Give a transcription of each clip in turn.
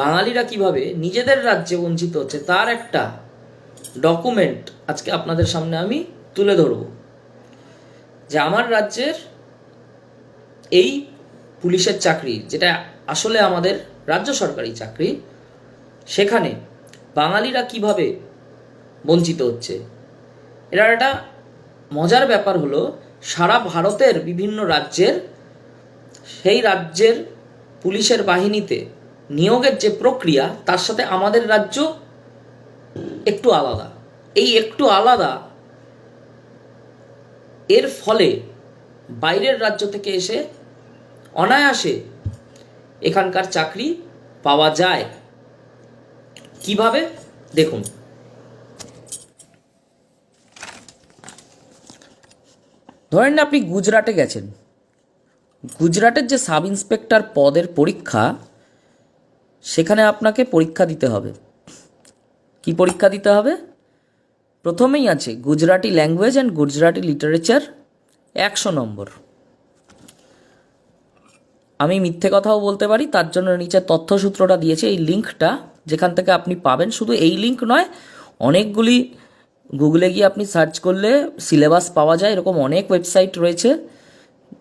বাঙালিরা কীভাবে নিজেদের রাজ্যে বঞ্চিত হচ্ছে তার একটা ডকুমেন্ট আজকে আপনাদের সামনে আমি তুলে ধরব। যে আমার রাজ্যের এই পুলিশের চাকরি, যেটা আসলে আমাদের রাজ্য সরকারি চাকরি, সেখানে বাঙালিরা কীভাবে বঞ্চিত হচ্ছে? এটা একটা মজার ব্যাপার হলো, সারা ভারতের বিভিন্ন রাজ্যের, সেই রাজ্যের পুলিশের বাহিনীতে নিয়োগের যে প্রক্রিয়া, তার সাথে আমাদের রাজ্য একটু আলাদা। এই একটু আলাদা, এর ফলে বাইরের রাজ্য থেকে এসে অনায়াসে এখানকার চাকরি পাওয়া যায়। কীভাবে? দেখুন। ধরেন আপনি গুজরাটে গেছেন। গুজরাটের যে সাব ইন্সপেক্টর পদের পরীক্ষা সেখানে আপনাকে পরীক্ষা দিতে হবে। কি পরীক্ষা দিতে হবে? প্রথমেই আছে Gujarati language and Gujarati literature একশো নম্বর। আমি মিথ্যে কথাও বলতে পারি, তার জন্য নিচে তথ্যসূত্রটা দিয়েছে, এই লিঙ্কটা যেখান থেকে আপনি পাবেন। শুধু এই লিঙ্ক নয়, অনেকগুলি গুগলে গিয়ে আপনি সার্চ করলে সিলেবাস পাওয়া যায়, এরকম অনেক ওয়েবসাইট রয়েছে।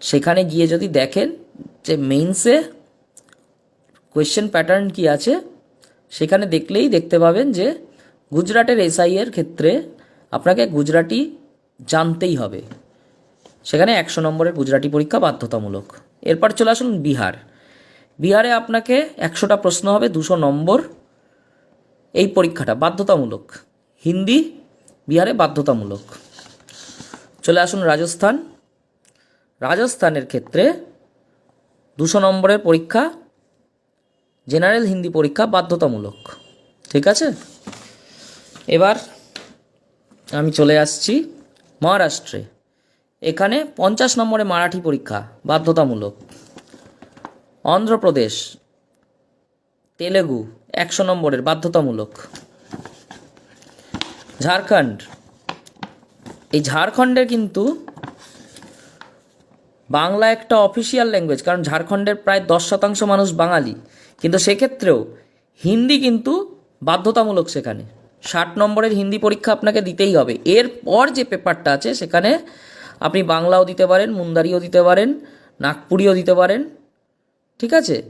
সেখানে গিয়ে যদি দেখেন যে মেইনসে কোয়েশ্চেন প্যাটার্ন কি আছে, সেখানে দেখলেই দেখতে পাবেন যে গুজরাটের এসআই এর ক্ষেত্রে আপনাকে গুজরাটি জানতেই হবে। সেখানে একশো নম্বরের গুজরাটি পরীক্ষা বাধ্যতামূলক। এরপর চলে আসুন বিহার। বিহারে আপনাকে একশোটা প্রশ্ন হবে, দুশো নম্বর এই পরীক্ষাটা বাধ্যতামূলক। হিন্দি বিহারে বাধ্যতামূলক। চলে আসুন রাজস্থান। রাজস্থানের ক্ষেত্রে দুশো নম্বরের পরীক্ষা জেনারেল হিন্দি পরীক্ষা বাধ্যতামূলক। ঠিক আছে? এবার আমি চলে আসছি মহারাষ্ট্রে। এখানে পঞ্চাশ নম্বরে মারাঠি পরীক্ষা বাধ্যতামূলক। অন্ধ্রপ্রদেশ, তেলেগু একশো নম্বরের বাধ্যতামূলক। ঝাড়খণ্ড, এই ঝাড়খণ্ডের কিন্তু বাংলা একটা অফিসিয়াল ল্যাঙ্গুয়েজ কারণ ঝাড়খণ্ডের প্রায় দশ শতাংশ মানুষ বাঙালি। কিন্তু সেক্ষেত্রেও হিন্দি কিন্তু বাধ্যতামূলক সেখানে। ষাট নম্বরের হিন্দি পরীক্ষা আপনাকে দিতেই হবে। এরপর যে পেপারটা আছে, সেখানে আপনি বাংলাও দিতে পারেন, মুন্দারিও দিতে পারেন, নাগপুরিও দিতে পারেন, ঠিক আছে?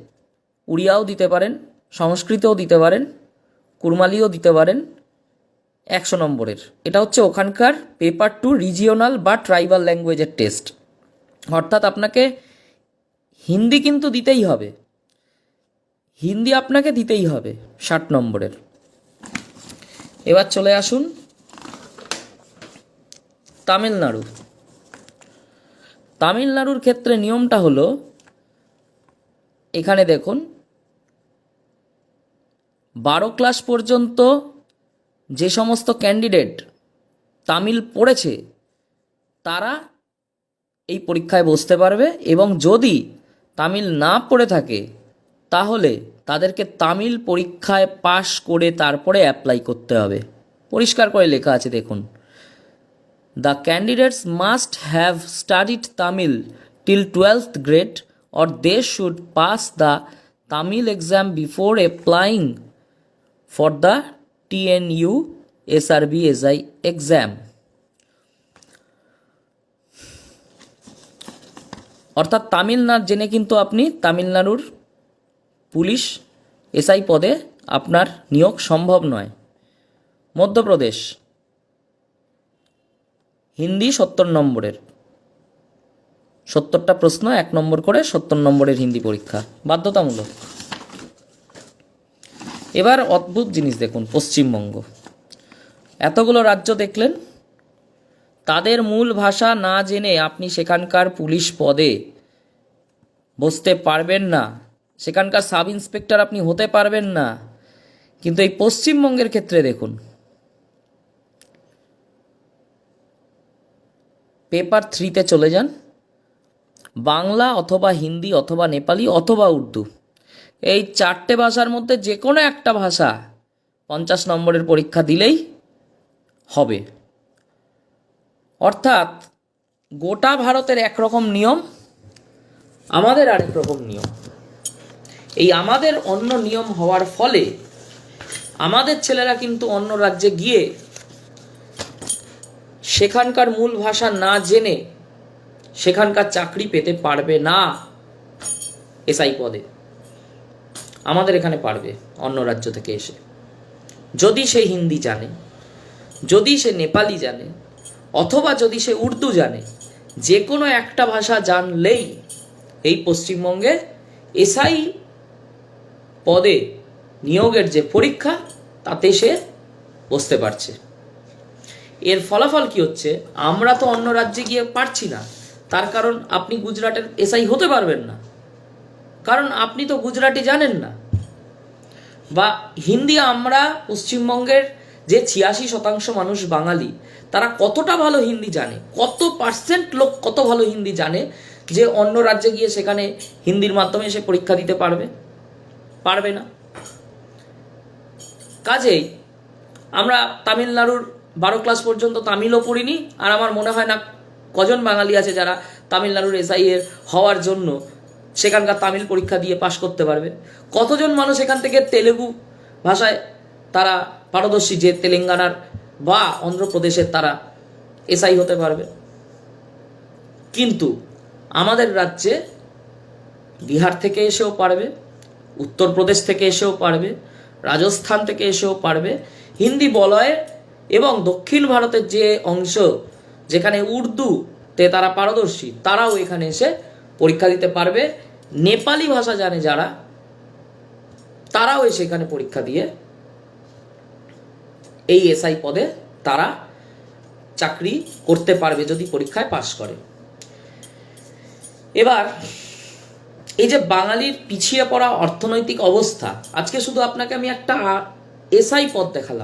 উড়িয়াও দিতে পারেন, সংস্কৃতও দিতে পারেন, কুরমালিও দিতে পারেন একশো নম্বরের। এটা হচ্ছে ওখানকার পেপার টু রিজিওনাল বা ট্রাইবাল ল্যাঙ্গুয়েজের টেস্ট অর্থাৎ আপনাকে হিন্দি কিন্তু দিতেই হবে। হিন্দি আপনাকে দিতেই হবে ষাট নম্বরের। এবার চলে আসুন তামিলনাড়ু। তামিলনাড়ুর ক্ষেত্রে নিয়মটা হলো, এখানে দেখুন, বারো ক্লাস পর্যন্ত যে সমস্ত ক্যান্ডিডেট তামিল পড়েছে, তারা এই পরীক্ষায় বসতে পারবে এবং যদি তামিল না পড়ে থাকে, তাহলে তাদেরকে তামিল পরীক্ষায় পাশ করে তারপরে অ্যাপ্লাই করতে হবে। পরিষ্কার করে লেখা আছে, দেখুন। The candidates must have studied Tamil till twelfth grade or they should pass the Tamil exam before applying for the TNU SRB SI exam অর্থাৎ তামিল না জেনে কিন্তু আপনি তামিলনাড়ুর পুলিশ এসআই পদে আপনার নিয়োগ সম্ভব নয়। মধ্যপ্রদেশ। হিন্দি সত্তর নম্বরের। সত্তরটা প্রশ্ন, এক নম্বর করে সত্তর নম্বরের হিন্দি পরীক্ষা। বাধ্যতামূলক। এবার অদ্ভুত জিনিস দেখুন, পশ্চিমবঙ্গ। এতগুলো রাজ্য দেখলেন তাদের মূল ভাষা না জেনে আপনি সেখানকার পুলিশ পদে বসতে পারবেন না। সেখানকার সাব ইন্সপেক্টর আপনি হতে পারবেন না। কিন্তু এই পশ্চিমবঙ্গের ক্ষেত্রে দেখুন। পেপার থ্রিতে চলে যান। বাংলা অথবা হিন্দি অথবা নেপালি অথবা উর্দু। এই চারটে ভাষার মধ্যে যে কোনো একটা ভাষা পঞ্চাশ নম্বরের পরীক্ষা দিলেই হবে। অর্থাৎ গোটা ভারতের একরকম নিয়ম, আমাদের আরেক রকম নিয়ম। এই আমাদের অন্য নিয়ম হওয়ার ফলে আমাদের ছেলেরা কিন্তু অন্য রাজ্যে গিয়ে সেখানকার মূল ভাষা না জেনে সেখানকার চাকরি পেতে পারবে না এসআই পদে। আমাদের এখানে পারবে অন্য রাজ্য থেকে এসে। যদি সে হিন্দি জানে, যদি সে নেপালি জানে অথবা যদি সে উর্দু জানে যে কোনো একটা ভাষা জানলেই এই পশ্চিমবঙ্গে এসআই পদে নিয়োগের যে পরীক্ষা, তাতে সে বসতে পারছে। এর ফলাফল কি হচ্ছে? আমরা তো অন্য রাজ্যে গিয়ে পারছি না। তার কারণ আপনি গুজরাটের এসআই হতে পারবেন না। কারণ আপনি তো গুজরাটি জানেন না। বা হিন্দি আমরা পশ্চিমবঙ্গের যে ছিয়াশি শতাংশ মানুষ বাঙালি, তারা কতটা ভালো হিন্দি জানে? কত পার্সেন্ট লোক কত ভালো হিন্দি জানে যে অন্য রাজ্যে গিয়ে সেখানে হিন্দির মাধ্যমে সে পরীক্ষা দিতে পারবে? পারবে না। কাজেই আমরা তামিলনাড়ুর বারো ক্লাস পর্যন্ত তামিলও পড়িনি, আর আমার মনে হয় না কজন বাঙালি আছে যারা তামিলনাড়ুর এসআই এর হওয়ার জন্য সেখানকার তামিল পরীক্ষা দিয়ে পাশ করতে পারবে। কতজন মানুষ এখান থেকে তেলেগু ভাষায় তারা পারদর্শী যে তেলেঙ্গানার বা অন্ধ্রপ্রদেশের তারা এসআই হতে পারবে। কিন্তু আমাদের রাজ্যে বিহার থেকে এসেও পারবে, উত্তরপ্রদেশ থেকে এসেও পারবে, রাজস্থান থেকে এসেও পারবে, হিন্দি বলয়ে এবং দক্ষিণ ভারতের যে অংশ যেখানে উর্দুতে তারা পারদর্শী, তারাও এখানে এসে পরীক্ষা দিতে পারবে। নেপালি ভাষা জানে যারা, তারাও এসে এখানে পরীক্ষা দিয়ে এই এসআই পদে তারা চাকরি করতে পারবে যদি পরীক্ষায় পাশ করে। এবার, এই যে বাঙালির পিছিয়ে পড়া অর্থনৈতিক অবস্থা, আজকে শুধু আপনাকে আমি একটা এসআই পদ দেখালাম।